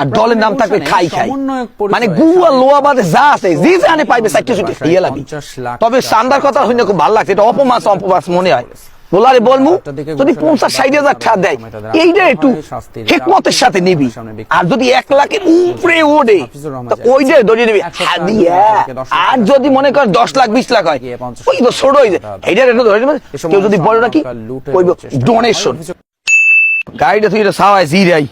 আর দলের নাম থাকবে খাই খাই। মানে গুয়া লোয়া বাদে যা আছে যে জানে পাইবে চারটে চুটি ইয়ে লাগবে তবে কথা হইলে খুব ভালো লাগছে এটা অপমাস অপমাস মনে হয়। বলারে বলমু যদি পঞ্চাশ ষাট হাজার টাকা দেয় এইটা একটু হেকমতের সাথে নিবি। আর যদি এক লাখের উপরে তো ওইটা ধরিয়ে নিবি। আর যদি মনে কর দশ লাখ বিশ লাখ হয় ওই তো ছোট হয়ে যায়। এইটার একটু ধরে নিবে। কেউ যদি বলে নাকি। ডোনেশন গাড়িটা তুই এটা সাওয়ায় জিরাই।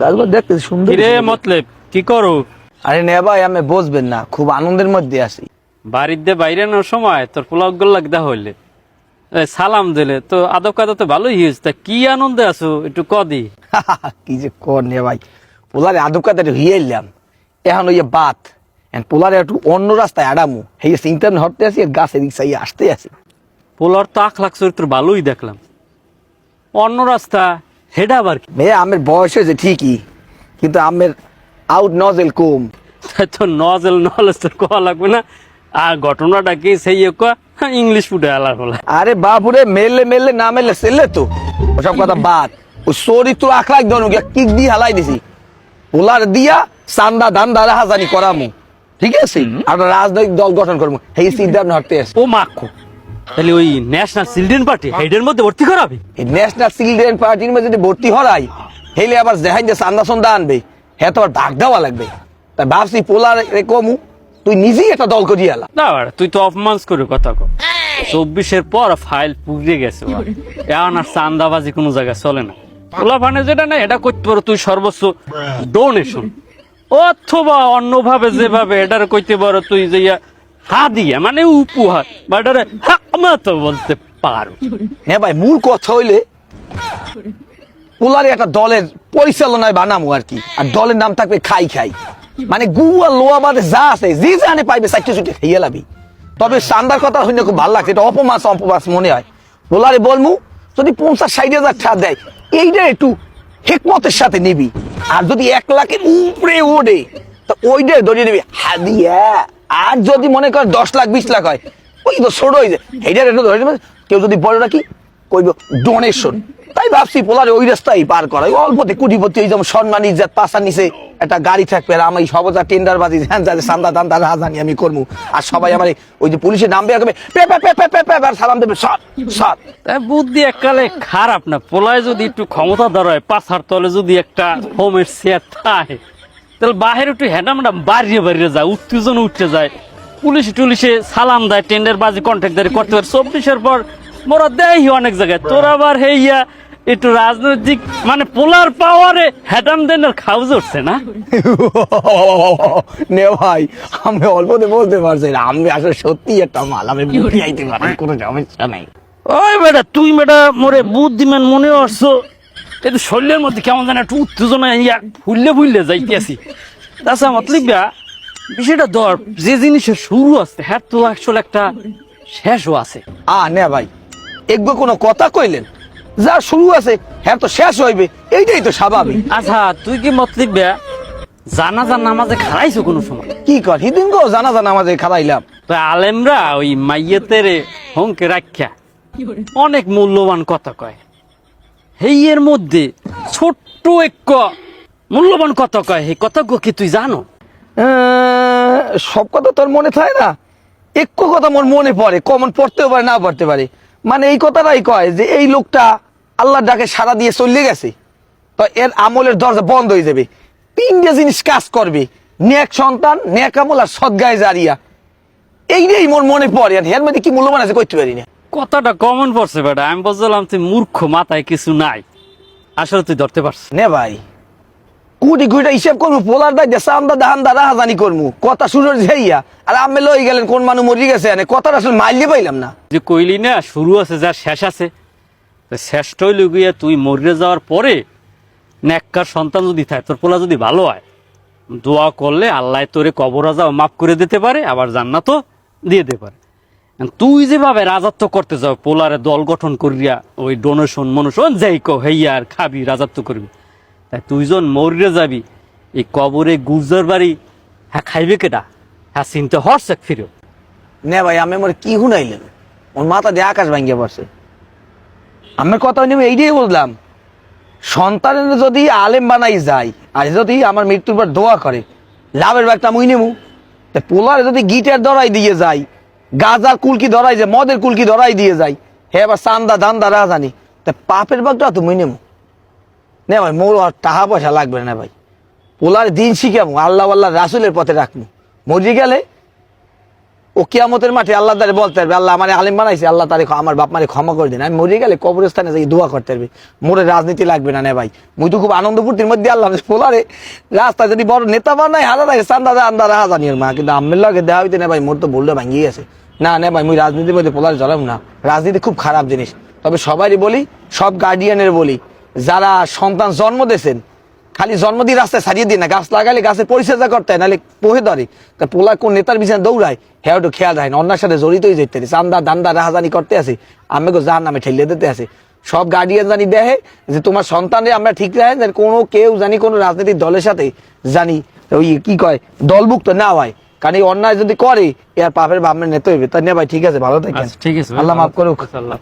গাছগুলো দেখতে সুন্দর কিরে মতলেব কি করো? আরে নে ভাই আমি বসবেন না খুব আনন্দের মধ্যে আছি। বাড়িতে বাইরে নেওয়ার সময় তোর পোলাও গোল্লাক দা হইলে সালাম দিলে তো আদব কাদা তো ভালোই হয়েছে তা কি আনন্দে আছো একটু কদি কি যে কর নে ভাই পোলারে আদব কাতে হইয়ে এলাম। এখন ওই বাত পোলারে একটু অন্য রাস্তায় আড়ামু এই চিন্তা হরতে আসি আর গাছের রিক্সা আসতে আসি পোলার তো আখ লাখ চরিত্র ভালোই দেখলাম। অন্য রাস্তা হেডা আবার কি? মেয়ে আমের বয়স হয়েছে ঠিকই কিন্তু আমের আউট নজেল কম। তো নজেল নলেজ তোর কোয়া লাগবে না। আর ঘটনাটা কি সেই ইংলিশ ফুটে আলার হলা আরে বাপুরে মেললে মেললে না মেললে সেললে তো। ওসব কথা বাদ। ওই চরিত্র আখলাখ ধরুন কিক দিয়ে হালাই দিছি। পোলার দিয়া চান্দা দান্দা রাহাজানি করামু। ঠিক আছে? আমরা রাজনৈতিক দল গঠন করব আপনি হরতে আসি। ও মাখো। তাহলে ওই ন্যাশনাল চিলড্রেন পার্টি হেডের মধ্যে ভর্তি করাবি? এই ন্যাশনাল চিলড্রেন পার্টির মধ্যে যদি ভর্তি হরাই হেলে আবার দেখাই যে চান্দা সন্দা আনবে। হ্যাঁ তো আবার ভাগ দেওয়া লাগবে। তাই ভাবছি পোলার রে কমু তুই নিজেই একটা দল করিয়ে আলা। না তুই তো অপমান করে কথা কর চব্বিশের পর ফাইল পুড়িয়ে গেছে এখন আর চান্দাবাজি কোনো জায়গায় চলে না। পোলা ফানে যেটা না এটা করতে পারো তুই সর্বোচ্চ ডোনেশন অথবা অন্যভাবে যেভাবে এটার কইতে পারো তুই যে হা দিয়া মানে উপহার। বা এটারে হামা তো বলতে পারো। হ্যাঁ ভাই, মূল কথা হইলে পোলারে একটা দলের পরিচালনায় বানামু আর কি। আর দলের নাম থাকবে খাই খাই। মানে লোয়া বাদে যা আছে, যে জানে পাইবে চারটে চুটি খাইয়ে লাবি। তবে কথা খুব ভালো লাগছে, এটা অপমাস অপমাস মনে হয়। পোলারে বলমু, যদি পঞ্চাশ, ষাট হাজার টাকা দেয় এইটা একটু হেকমতের সাথে নিবি। আর যদি এক লাখের উপরে ওঠে, তো ওইটাই ধরিয়ে নিবি। হ্যাঁ দিয়া আর যদি মনে কর দশ লাখ, বিশ লাখ হয় ওই তো ছোট হয়ে যায় এইটার একটু ধরে কেউ যদি বলে নাকি, কইব, ডোনেশন। তাই ভাবছি পোলারে ওই রাস্তায় পার করা। ওই অল্পতে কোটিপতি এই যেমন সম্মান ইজ্জাত পাশার নিচে একটা গাড়ি থাকবে, আর আমি সবজা টেন্ডার বাজি হ্যাঁ যাতে সান্দা দান্দা রাজানি আমি করব। আর সবাই আমার ওই যে পুলিশের নাম বের করবে, পে পে পে পে পে পে, আর সালাম দেবে, সৎ তাই বুদ্ধি এককালে খারাপ না। পোলায় যদি একটু ক্ষমতা ধরায় পাছার তলে যদি একটা হোমের চেয়ার থাকে, তাহলে বাহির একটু হেঁটামেটা বাড়িয়ে বাড়িয়ে যায়, উত্তেজনা উঠতে যায়। পুলিশ টুলিশে সালাম দেয় টেন্ডার বাজি কন্ট্রাক্টারি করতে পারে। চব্বিশের পর মোরা দেয় অনেক জায়গায়। তোর আবার হেইয়া একটু রাজনৈতিক মানে পোলার পাওয়ারে হেঁটাম দেনের খাউজ উঠছে না? নে ভাই আমি অল্পতে বলতে পারছি না। আমি আসলে সত্যি একটা মাল আমি বুঝি আইতে পারি কোনো সমস্যা নাই। ওই বেটা তুই বেটা মোরে বুদ্ধিমান মনে আসছো কিন্তু শরীরের মধ্যে কেমন যেন একটু উত্তেজনা ইয়া ফুললে ফুললে যাইতেছি। তাছাড়া মতলিব বিষয়টা ধর যে জিনিসের শুরু আছে হ্যাঁ তো আসলে একটা শেষও আছে। আ নে ভাই এগো কোনো কথা কইলেন? যা শুরু আছে হ্যাঁ তো শেষ হইবে এইটাই তো স্বাভাবিক। আচ্ছা তুই কি মতলিব জানাজার নামাজে খারাইছো কোনো সময়? কি কর হিদিন গো জানা জানা আমাদের খারাইলাম তো আলেমরা ওই মাইয়েতের হংকে রাখা অনেক মূল্যবান কথা কয়। হেইয়ের মধ্যে ছোট্ট এক মূল্যবান কথা কয়। এই কথা কি তুই জানো? আহ, সব কথা তোর মনে থাকে না। একটু কথা মোর মনে পড়ে কমন পড়তেও পারে না পড়তে পারে। মানে এই কথাটাই কয় যে এই লোকটা আল্লাহর ডাকে সারা দিয়ে চলে গেছে। তো এর আমলের দরজা বন্ধ হয়ে যাবে। তিনটে জিনিস কাজ করবে। ন্যাক সন্তান ন্যাক আমল আর সদ্গায় জারিয়া। এইটাই মোর মনে পড়ে। আর এর মধ্যে কি মূল্যবান আছে করতে পারি না। কথাটা কমন পড়ছে বেটা। আমি বলছিলাম তুই মূর্খ মাথায় কিছু নাই। আসলে তুই ধরতে পারছিস। নে ভাই। কুটি কুইটা হিসেব করব, পোলার দাই দেশা আমরা দাহান দাদা হাজানি করব। কথা শুরু যাইয়া আর আমি লই গেলেন, কোন মানুষ মরি গেছে, এনে কথাটা আসলে মাইলে পাইলাম না। যে কইলি না, শুরু আছে, যার শেষ আছে। তো শেষটাই লুকিয়ে তুই মরে যাওয়ার পরে নেককার সন্তান যদি থাকে, তোর পোলা যদি ভালো হয়, দোয়া করলে আল্লাহ তোরে কবর যাও মাফ করে দিতে পারে, আবার জান্নাতও দিয়ে দিতে পারে। তুই যেভাবে রাজত্ব করতে যাও, পোলারে দল গঠন করিয়া, ওই ডোনেশন মনুষন যাই কো হেইয়া আর খাবি, রাজত্ব করবি। তাই তুই যখন মরে যাবি। এই কবরে গুজর বাড়ি হ্যাঁ খাইবে কেটা হ্যাঁ চিনতে হরসে ফিরেও। নে ভাই, আমি আমার কি হুনাইলেন ওর মাথা দিয়ে আকাশ ভাঙ্গিয়ে পড়ছে। আমার কথা নেবে এইটাই বললাম। সন্তানের যদি আলেম বানাই যায়, আর যদি আমার মৃত্যুর পর দোয়া করে, লাভের ব্যাগটা মুই তা পোলারে যদি গিটার ধরাই দিয়ে যায়, গাজার কুলকি ধরাই যায়, মদের কুলকি ধরাই দিয়ে যায়, হে আবার চান্দা দান্দা রাজানি তা পাপের ব্যাগটা তো মুই নেব নে ভাই, মোর আর টাকা পয়সা লাগবে না ভাই। পোলার দিন শিখামো, আল্লাহ আল্লাহ রাসুলের পথে রাখব মরি গেলে ও কিয়ামতের মাঠে আল্লাহ তারে বলতে পারবে, আল্লাহ আমার আলিম বানাইছে, আল্লাহ তারে আমার বাপ মারে ক্ষমা করে দিন। আমি মরে গেলে কবরস্থানে যাই দোয়া করতে পারবে। মোরে রাজনীতি লাগবে না নে ভাই। মুই তো খুব আনন্দ ফুর্তির মধ্যে আল্লাহ পোলারে রাস্তায় যদি বড় নেতা বানাই হাজার থাকে চান্দা আন্দা রাহা জানির মা, কিন্তু আমের লাগে দেওয়া হইতে না ভাই, মোর তো বললে ভাঙিয়ে গেছে। না নে ভাই, মুই রাজনীতির মধ্যে পোলারে জড়াম না। রাজনীতি খুব খারাপ জিনিস। তবে সবারই বলি, সব গার্ডিয়ানের বলি। যারা সন্তান জন্ম দিয়েছেন খালি জন্ম দিয়ে রাস্তায় সারিয়ে দিই না গাছ লাগালে গাছের পরিচর্যা করতে হয় নাহলে পোহে ধরে। তা পোলা কোন নেতার পিছনে দৌড়ায় হ্যাঁ একটু খেয়াল রাখেন অন্যার সাথে জড়িতই যেতে চান্দা দান্দা রাহাজানি করতে আছে আমি গো যার নামে ঠেলিয়ে দিতে আছে সব গার্ডিয়ান জানি দেখে যে তোমার সন্তানে আমরা ঠিক রাখেন যেন কোনো কেউ জানি কোনো রাজনৈতিক দলের সাথে জানি ওই কি কয় দলভুক্ত না হয়। কারণ এই অন্যায় যদি করে এর পাপের বামের নেতে হইবে তাই না ভাই ঠিক আছে ভালো থাকেন। আচ্ছা ঠিক আছে আল্লাহ মাফ করুক। আল্লাহ।